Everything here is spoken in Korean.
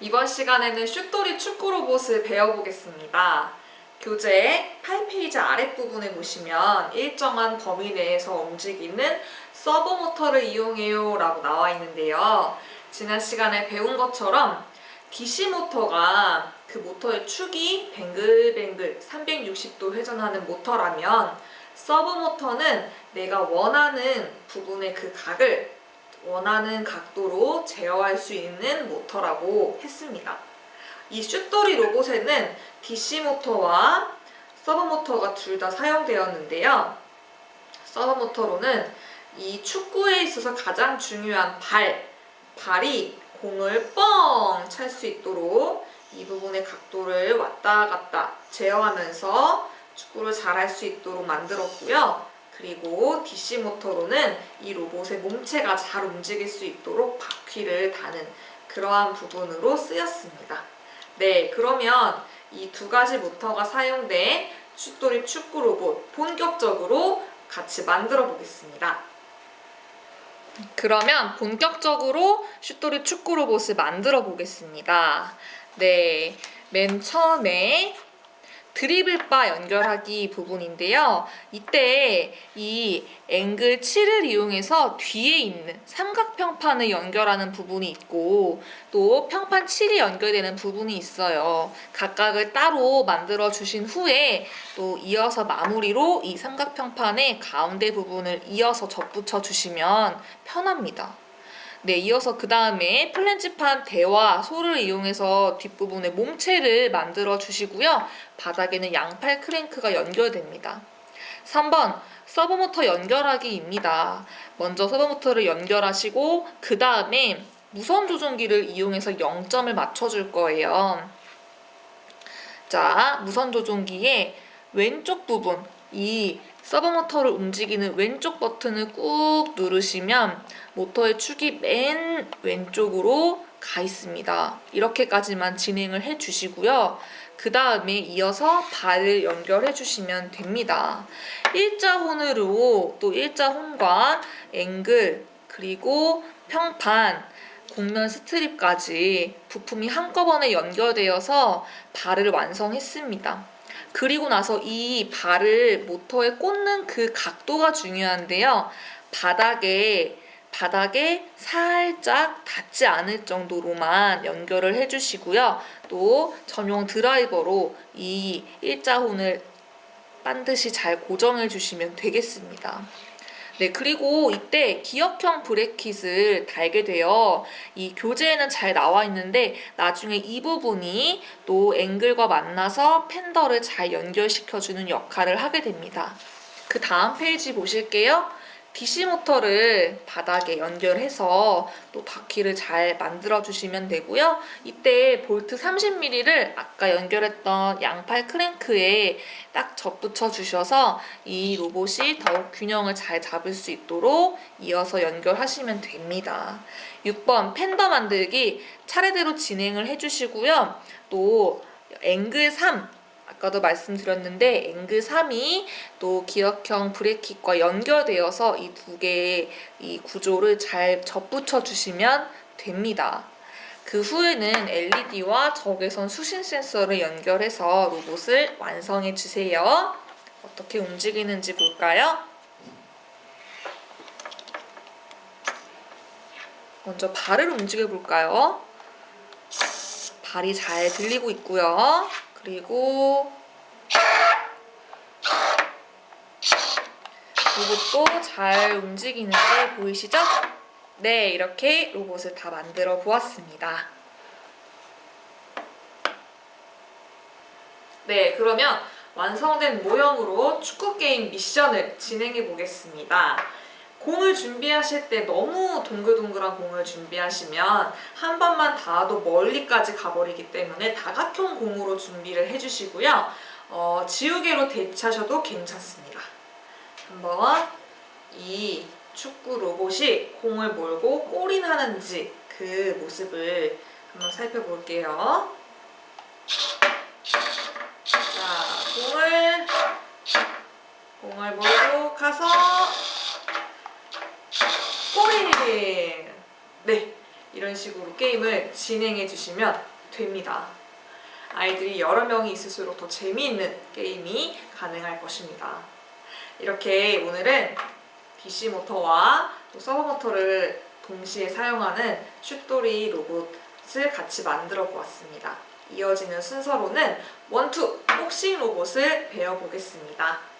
이번 시간에는 슛돌이 축구 로봇을 배워보겠습니다. 교재 8페이지 아랫부분에 보시면 일정한 범위 내에서 움직이는 서버 모터를 이용해요 라고 나와 있는데요. 지난 시간에 배운 것처럼 DC 모터가 그 모터의 축이 뱅글뱅글 360도 회전하는 모터라면 서브 모터는 내가 원하는 부분의 그 각을 원하는 각도로 제어할 수 있는 모터라고 했습니다. 이 슛돌이 로봇에는 DC 모터와 서버 모터가 둘 다 사용되었는데요. 서버 모터로는 이 축구에 있어서 가장 중요한 발, 발이 공을 뻥 찰 수 있도록 이 부분의 각도를 왔다 갔다 제어하면서 축구를 잘할 수 있도록 만들었고요. 그리고 DC 모터로는 이 로봇의 몸체가 잘 움직일 수 있도록 바퀴를 다는 그러한 부분으로 쓰였습니다. 네, 그러면 이 두 가지 모터가 사용된 슛돌이 축구 로봇 본격적으로 같이 만들어 보겠습니다. 그러면 본격적으로 슛돌이 축구 로봇을 만들어 보겠습니다. 네, 맨 처음에 드리블 바 연결하기 부분인데요. 이때 이 앵글 7을 이용해서 뒤에 있는 삼각평판을 연결하는 부분이 있고 또 평판 7이 연결되는 부분이 있어요. 각각을 따로 만들어 주신 후에 또 이어서 마무리로 이 삼각평판의 가운데 부분을 이어서 접붙여 주시면 편합니다. 네, 이어서 그 다음에 플랜지판 대와 소를 이용해서 뒷부분에 몸체를 만들어 주시고요. 바닥에는 양팔 크랭크가 연결됩니다. 3번 서브모터 연결하기입니다. 먼저 서브모터를 연결하시고 그 다음에 무선 조종기를 이용해서 0점을 맞춰줄 거예요. 자, 무선 조종기의 왼쪽 부분, 이 서버 모터를 움직이는 왼쪽 버튼을 꾹 누르시면 모터의 축이 맨 왼쪽으로 가 있습니다. 이렇게까지만 진행을 해 주시고요. 그 다음에 이어서 발을 연결해 주시면 됩니다. 일자혼으로 또 일자혼과 앵글 그리고 평판 곡면 스트립까지 부품이 한꺼번에 연결되어서 발을 완성했습니다. 그리고 나서 이 발을 모터에 꽂는 그 각도가 중요한데요. 바닥에 바닥에 살짝 닿지 않을 정도로만 연결을 해주시고요. 또 전용 드라이버로 이 일자혼을 반드시 잘 고정해 주시면 되겠습니다. 네, 그리고 이때 기역형 브레킷을 달게 되어 이 교재에는 잘 나와 있는데 나중에 이 부분이 또 앵글과 만나서 팬더를 잘 연결시켜주는 역할을 하게 됩니다. 그 다음 페이지 보실게요. DC 모터를 바닥에 연결해서 또 바퀴를 잘 만들어 주시면 되고요. 이때 볼트 30mm를 아까 연결했던 양팔 크랭크에 딱 접붙여 주셔서 이 로봇이 더욱 균형을 잘 잡을 수 있도록 이어서 연결하시면 됩니다. 6번 팬더 만들기 차례대로 진행을 해주시고요. 또 앵글 3 아까도 말씀드렸는데 앵글 3이 또 기역형 브레킷과 연결되어서 이 두 개의 이 구조를 잘 접붙여 주시면 됩니다. 그 후에는 LED와 적외선 수신 센서를 연결해서 로봇을 완성해 주세요. 어떻게 움직이는지 볼까요? 먼저 발을 움직여 볼까요? 발이 잘 들리고 있고요. 그리고 로봇도 잘 움직이는 게 보이시죠? 네, 이렇게 로봇을 다 만들어 보았습니다. 네, 그러면 완성된 모형으로 축구 게임 미션을 진행해 보겠습니다. 공을 준비하실 때 너무 동글동글한 공을 준비하시면 한 번만 닿아도 멀리까지 가버리기 때문에 다각형 공으로 준비를 해주시고요. 어, 지우개로 대체하셔도 괜찮습니다. 한번 이 축구 로봇이 공을 몰고 골인하는지 그 모습을 한번 살펴볼게요. 자, 공을 공을 몰고 가서 꼬리! 네, 이런 식으로 게임을 진행해 주시면 됩니다. 아이들이 여러 명이 있을수록 더 재미있는 게임이 가능할 것입니다. 이렇게 오늘은 DC 모터와 또 서버 모터를 동시에 사용하는 슛돌이 로봇을 같이 만들어 보았습니다. 이어지는 순서로는 원투 복싱 로봇을 배워보겠습니다.